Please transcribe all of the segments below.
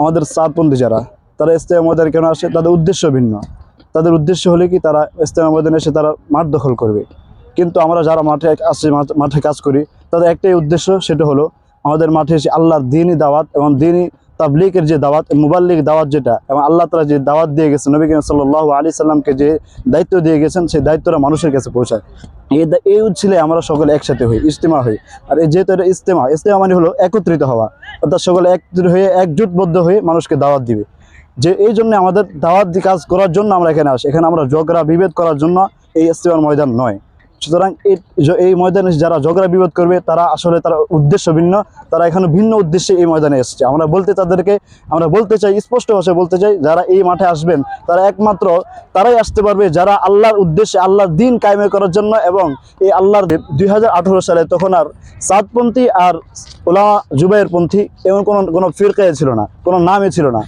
আমাদের চাঁদপন্থী যারা, তারা ইস্তেমা ময়দানে কেন আসে? তাদের উদ্দেশ্য ভিন্ন। তাদের উদ্দেশ্য হলে কি? তারা ইস্তেমা ময়দানে এসে তারা মাঠ দখল করবে। কিন্তু আমরা যারা মাঠে আসি মাঠে কাজ করি, তাদের একটাই উদ্দেশ্য, সেটা হলো আমাদের মাঠে এসে আল্লাহর দিনই দাওয়াত এবং দিনই তাবলিকের যে দাওয়াত মুবাল্লিক দাওয়াত যেটা, এবং আল্লাহ তালা যে দাওয়াত দিয়ে গেছেন, নবী করিম সাল্লাহ আলী সাল্লামকে যে দায়িত্ব দিয়ে গেছেন, সেই দায়িত্বটা মানুষের কাছে পৌঁছায়। এই এই উচ্ছিলে আমরা সকলে একসাথে হই, ইজতেমা হই। আর এই যেহেতু এটা ইজতেমা ইজতেমা মানে হলো একত্রিত হওয়া। অর্থাৎ সকলে একত্রিত হয়ে, একজোটবদ্ধ হয়ে মানুষকে দাওয়াত দিবে। যে এই জন্য আমাদের দাওয়াত কাজ করার জন্য আমরা এখানে আসি। এখানে আমরা ঝগড়া, বিভেদ করার জন্য এই ইজতেমার ময়দান নয়। সুতরাং এই ময়দানে যারা ঝগড়া বিভেদ করবে, তারা আসলে তারা উদ্দেশ্য ভিন্ন, তারা এখানে ভিন্ন উদ্দেশ্যে এই ময়দানে এসছে। আমরা বলতে তাদেরকে, আমরা বলতে চাই, স্পষ্ট ভাষায় বলতে চাই, যারা এই মাঠে আসবেন, তারা একমাত্র তারাই আসতে পারবে যারা আল্লাহর উদ্দেশ্যে আল্লাহর দিন কায়েমে করার জন্য এবং এই আল্লাহর দুই হাজার আঠারো সালে তখন আর সাতপন্থী আর ওলামা জুবাইরপন্থী এমন কোনো কোনো ফিরকায় ছিল না, কোনো নামে ছিল না।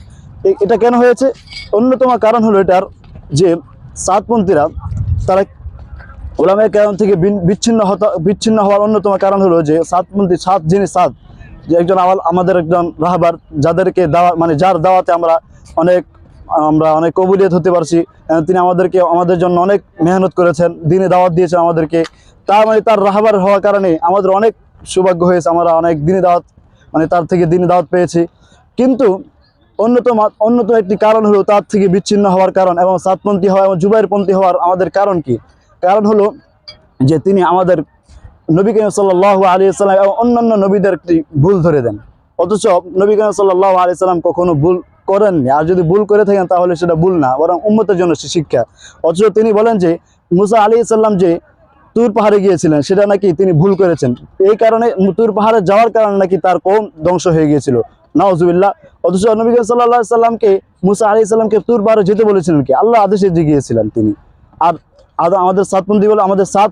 এটা কেন হয়েছে? অন্যতম কারণ হলো এটার যে সাতপন্থীরা তারা ওলামের কারণ থেকে বিচ্ছিন্ন হতা বিচ্ছিন্ন হওয়ার অন্যতম কারণ হলো যে সাতপন্থী সাত যিনি সাত, যে একজন আমা- আমাদের একজন রাহবার, যাদেরকে দাওয়া মানে যার দাওয়াতে আমরা অনেক আমরা অনেক কবুলিয়ত হতে পারছি। তিনি আমাদেরকে, আমাদের জন্য অনেক মেহনত করেছেন, দিনে দাওয়াত দিয়েছেন আমাদেরকে। তার মানে তার রাহবার হওয়ার কারণে আমাদের অনেক সৌভাগ্য হয়েছে, আমরা অনেক দিনে দাওয়াত মানে তার থেকে দিনে দাওয়াত পেয়েছি। কিন্তু অন্যতম অন্যতম একটি কারণ হলো তার থেকে বিচ্ছিন্ন হওয়ার কারণ এবং সাতপন্থী হওয়া এবং জুবাইরপন্থী হওয়ার আমাদের কারণ কি? কারণ হলো যে তিনি আমাদের নবী করিম সাল্লাহ আলী এবং অন্যান্য নবীদের একটি ভুল ধরে দেন। অথচ নবী করিম সাল্লাহ আলী সাল্লাম কখনো ভুল করেননি। আর যদি ভুল করে থাকেন, তাহলে সেটা ভুল না, বরং উম্মতের জন্য সে শিক্ষা। অথচ তিনি বলেন যে, মুসা আলী সাল্লাম যে তুর পাহাড়ে গিয়েছিলেন, সেটা নাকি তিনি ভুল করেছেন। এই কারণে তুর পাহাড়ে যাওয়ার কারণে নাকি তার কম ধ্বংস হয়ে গিয়েছিল। নওয়াজুবিল্লাহ অথচ নবী সাল্লাহ সাল্লামকে, মুসা আলী সাল্লামকে তুর পাহাড়ে যেতে বলেছিলেন কি? আল্লাহ আদেশে গিয়েছিলেন তিনি। আর আর আমাদের সাতপন্থী বলে আমাদের সাত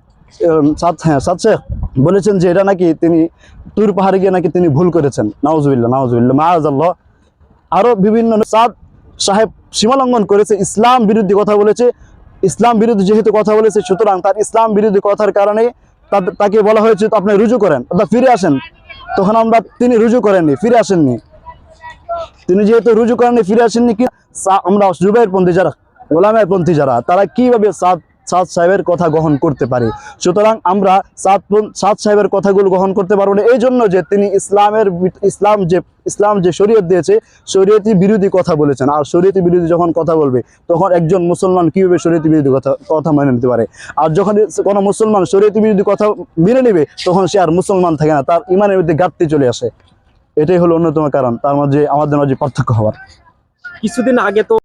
সাত হ্যাঁ সাত শেখ বলেছেন যে এটা নাকি তিনি তুর পাহাড়ে গিয়ে নাকি তিনি ভুল করেছেন। নওয়াজুবিল্লাহ নওয়াজুবিল্লাহ মাআজাল্লাহ আরও বিভিন্ন সাদ সাহেব সীমালঙ্ঘন করেছে, ইসলাম বিরুদ্ধে কথা বলেছে। ইসলাম বিরুদ্ধে যেহেতু কথা বলেছে, সুতরাং তার ইসলাম বিরোধী কথার কারণে তাকে বলা হয়েছে আপনি রুজু করেন। অর্থাৎ ফিরে আসেন। তখন আমরা, তিনি রুজু করেননি, ফিরে আসেননি। তিনি যেহেতু রুজু করেননি, ফিরে আসেননি কি আমরা জুবাইর পন্থী যারা, গোলামের পন্থী যারা, তারা কীভাবে সাদ সাদ সাহেবের কথা গ্রহণ করতে পারে। সুতরাং আমরা সাদ সাদ সাহেবের কথাগুলো গ্রহণ করতে পারব না। এই জন্য যে তিনি ইসলামের ইসলাম যে ইসলাম যে শরীয়ত দিয়েছে শরীয়তি বিরোধী কথা বলেছেন। আর শরীয়তি বিরোধী যখন কথা বলবে, তখন একজন মুসলমান কীভাবে শরীয়তি বিরোধী কথা কথা মেনে নিতে পারে? আর যখন কোনো মুসলমান শরীয়তি বিরোধী কথা মেনে নেবে, তখন সে আর মুসলমান থাকে না। তার ইমানের মধ্যে ঘাটতি চলে আসে। এটাই হলো অন্যতম কারণ। তার মাঝে আমাদের মাঝে পার্থক্য হওয়ার। কিছুদিন আগে তো